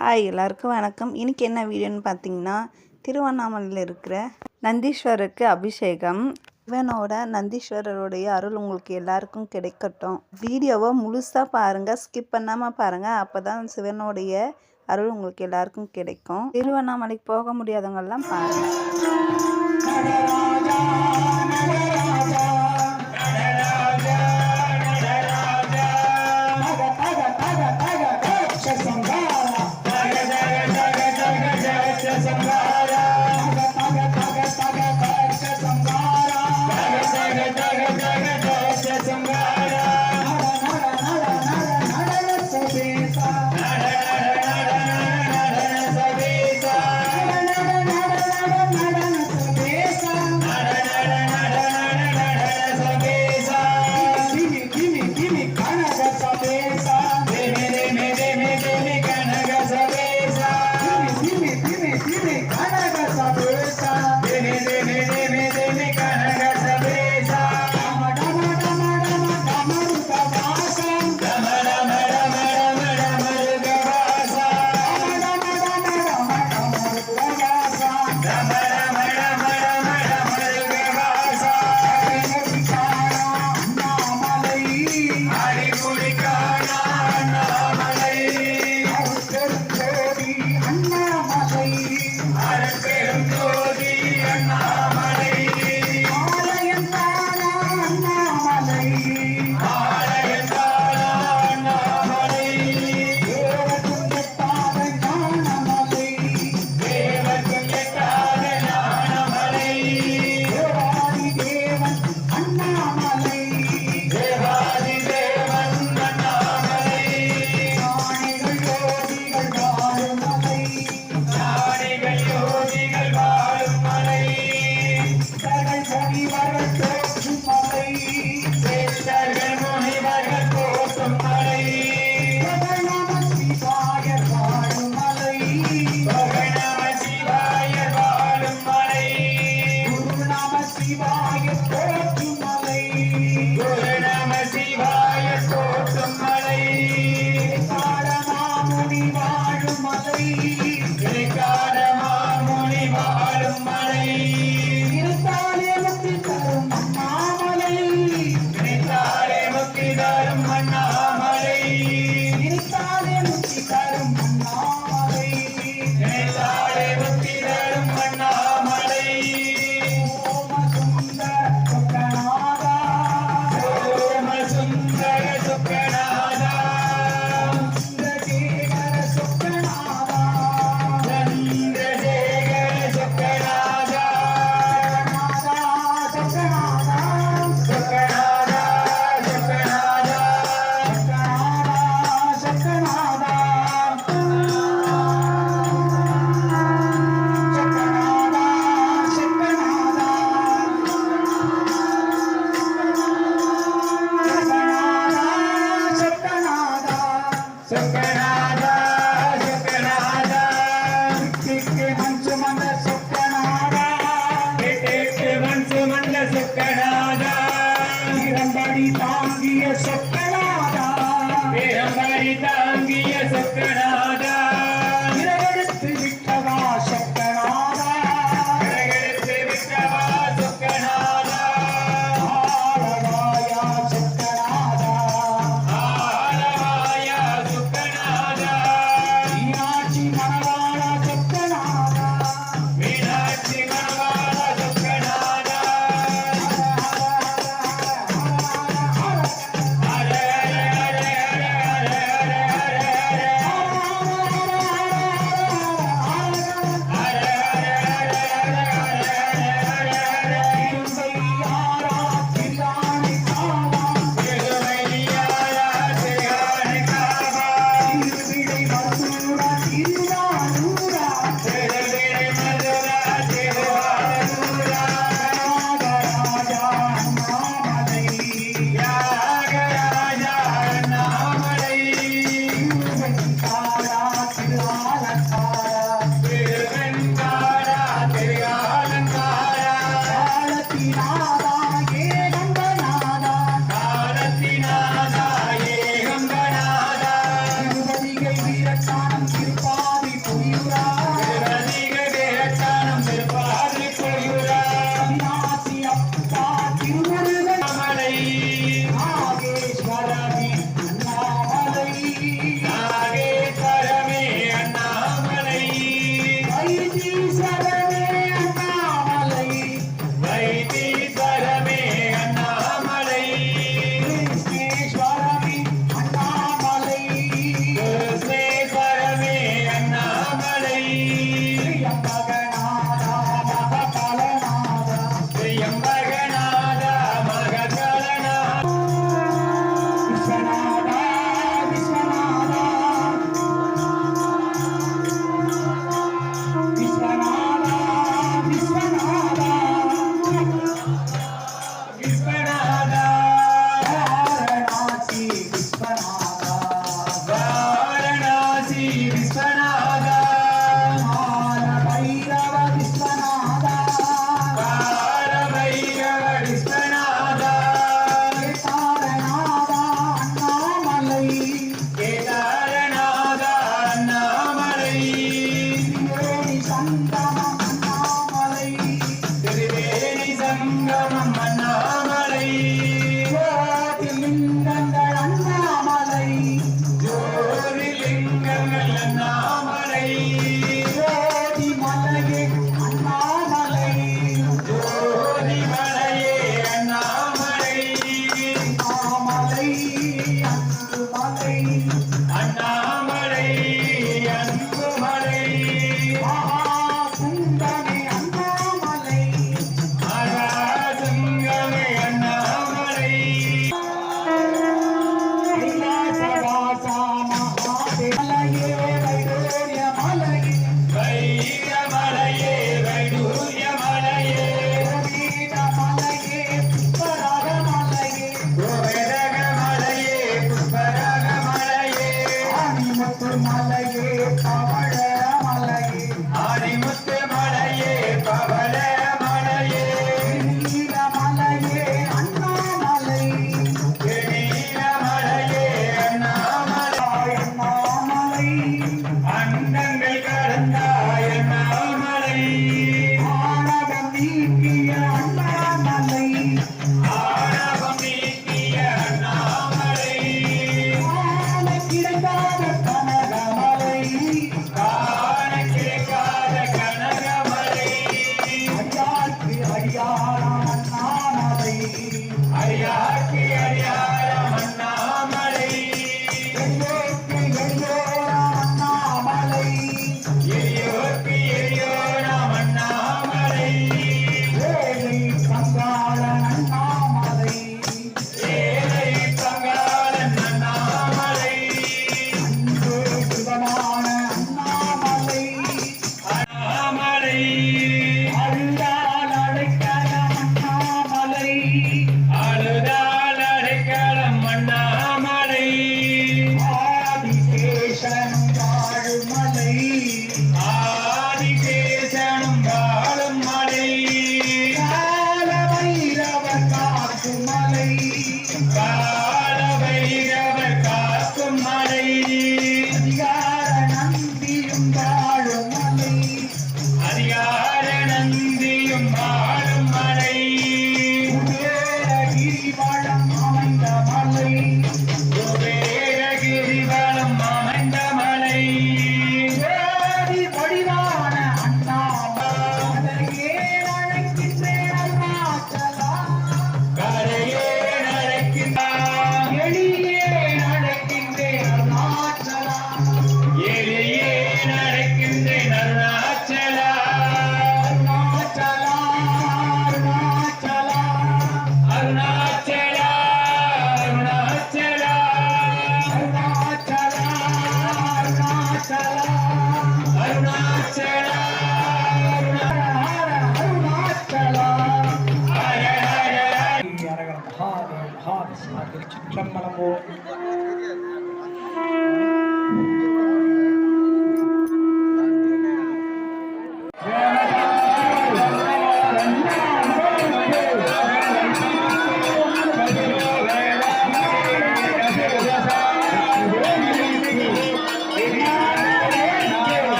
Hi எல்லாருக்கும் வணக்கம். இன்னைக்கு என்ன வீடியோன்னு பார்த்தீங்கன்னா திருவண்ணாமலையில் இருக்கிற நந்தீஸ்வரருக்கு அபிஷேகம். சிவனோட நந்தீஸ்வரருடைய அருள் உங்களுக்கு எல்லாருக்கும் கிடைக்கட்டும். வீடியோவை முழுசாக பாருங்கள் ஸ்கிப் பண்ணாமல் பாருங்கள் அப்போ தான் சிவனுடைய அருள் உங்களுக்கு எல்லாருக்கும் கிடைக்கும். திருவண்ணாமலைக்கு போக முடியாதவங்கெல்லாம் பாருங்கள் baby. Krishna.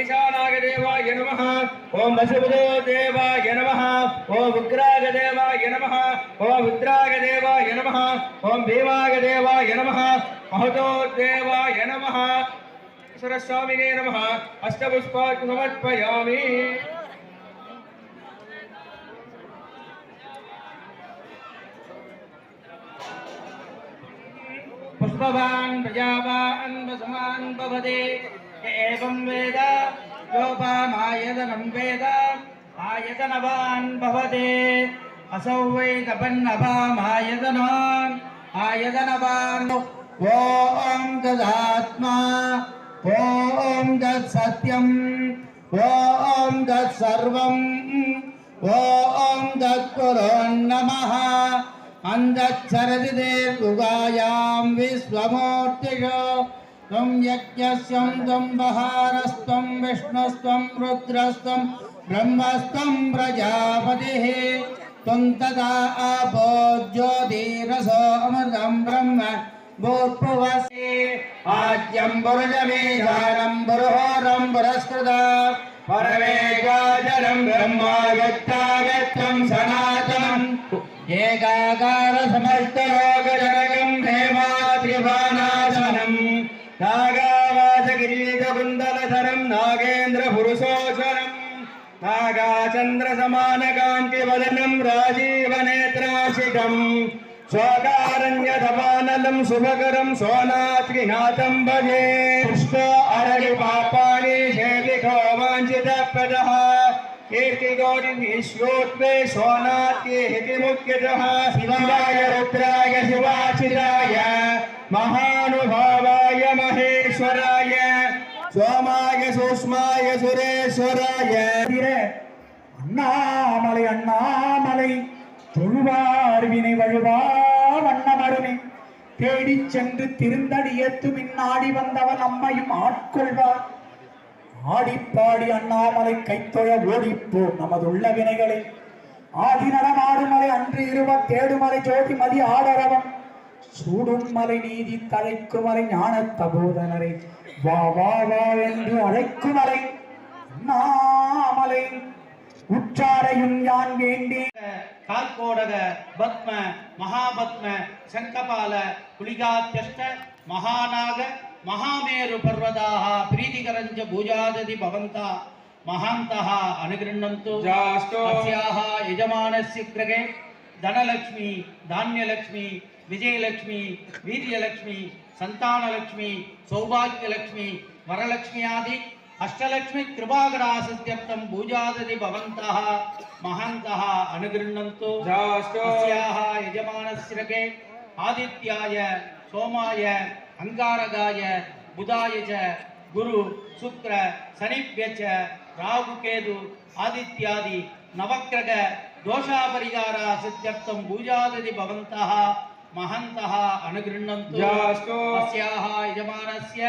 ईशानागदेवाय नमः। ॐ वसुदेवाय नमः। ॐ उग्रागदेवाय नमः। ॐ रुद्रागदेवाय नमः। ॐ भीमागदेवाय नमः। महतोदेवाय नमः। सरस्वामिने नमः। अष्टपुष्पात् समर्पयामि पुष्पवान् प्रजावान् वसुमान् भवदे एवं वेद योपामायतनं वेद आयतनवान् भवति असौ वै तपन्नभामायतनान् आयतनवान् ॐ तदात्मा ॐ तत्सत्यम् ॐ तत्सर्वम् ॐ तत्पुरो नमः अन्तच्छरति देर्गुगायां विश्वमूर्तिषु त्वं यज्ञस्यं त्वं बहारस्त्वं विष्णुस्त्वं रुद्रस्त्वं ब्रह्मस्त्वं प्रजापतिः। त्वं तदा आपो ज्योतिरसो अमृतं ब्रह्म भूर्भुवसे आज्यं बुरुजमेघानं बुरुहोरं पुरस्कृता। परमेकाचरं ब्रह्मागत्तागतं सनातनम्। एकाकार समस्तयो नागाचन्द्रसमानकान्तिवदनं राजीवनेत्राशिकम् शोकारण्यधपानलं शुभकरं सोनात्रिनाथं भजे। पुष्प, अरगि पापानि शेलिखो वाञ्छितप्रदः कीर्तिगौरिश्वोत्वे सोनात्ये हिति मुख्यतः शिवाय, रुद्राय, शिवाचिराय, महानुभावाय, महेश्वराय सोमाय सूक्ष्माय सुरेश्वराय। அண்ணாமலை அண்ணாமலை தொழுவார் வினை வழுவா வண்ணமருமே. தேடி சென்று திருந்தடியத்து மின்னாடி வந்தவன் அம்மையும் ஆட்கொள்வார். ஆடிப்பாடி அண்ணாமலை கைத்தொழ ஓடிப்போ நமதுள்ள வினைகளை. ஆதி நடமாடுமலை அன்று இருவ தேடுமலை ஜோதி மதி ஆடரவம். சூடும் மலை நீதி தழைக்குமலை ஞான தபோதனரை வா வா வா என்று அழைக்குமலை அண்ணாமலை. உற்றாரையும் யான் வேண்டி கால்கோடக பத்ம மகாபத்ம சங்கபால குளிகாத்தியஷ்ட மகாநாக மகாமேரு பர்வதாக பிரீதிகரஞ்ச பூஜாததி பவந்தா மகாந்தः अनुगृह्णन्तु जास्तु। अस्याः यजमानस्य गृहे धनलक्ष्मी धान्यलक्ष्मी विजयलक्ष्मी वीर्यलक्ष्मी सन्तानलक्ष्मी सौभाग्यलक्ष्मी वरलक्ष्मी आदि అష్టలక్ష్మి కృపాగరాసత్యర్థం పూజాదది భవంతః మహంతః అనుగృహ్ణంతు అస్యాః యజమానశ్రగే ఆదిత్యాయ సోమాయ అంగారగాయ బుధాయ చ గురు శుక్ర శనిభ్య చ రాహుకేతు ఆదిత్యాది నవక్రగ దోషాపరిహార సిద్ధ్యర్థం పూజాదది భవంతః మహంతః అనుగృహ్ణంతు అస్యాః యజమానస్య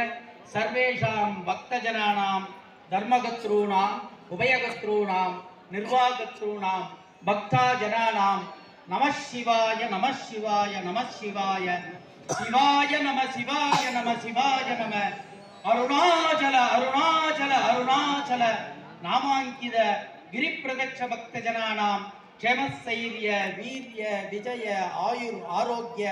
சர்வேஷாம் பக்தஜனானாம் தர்மகத்ரூணாம் உபயகத்ரூணாம் நிர்வாகத்ரூணாம் பக்தா ஜனானாம் நம சிவாய நம சிவாய நம சிவாய. சிவாய நம சிவாய நம சிவாய நம. அருணாச்சல அருணாச்சல அருணாச்சல. நாமாங்கித கிரிப்பிரதட்ச பக்த ஜனானாம் க்ஷமசைரிய வீரிய விஜய ஆயுர் ஆரோக்கிய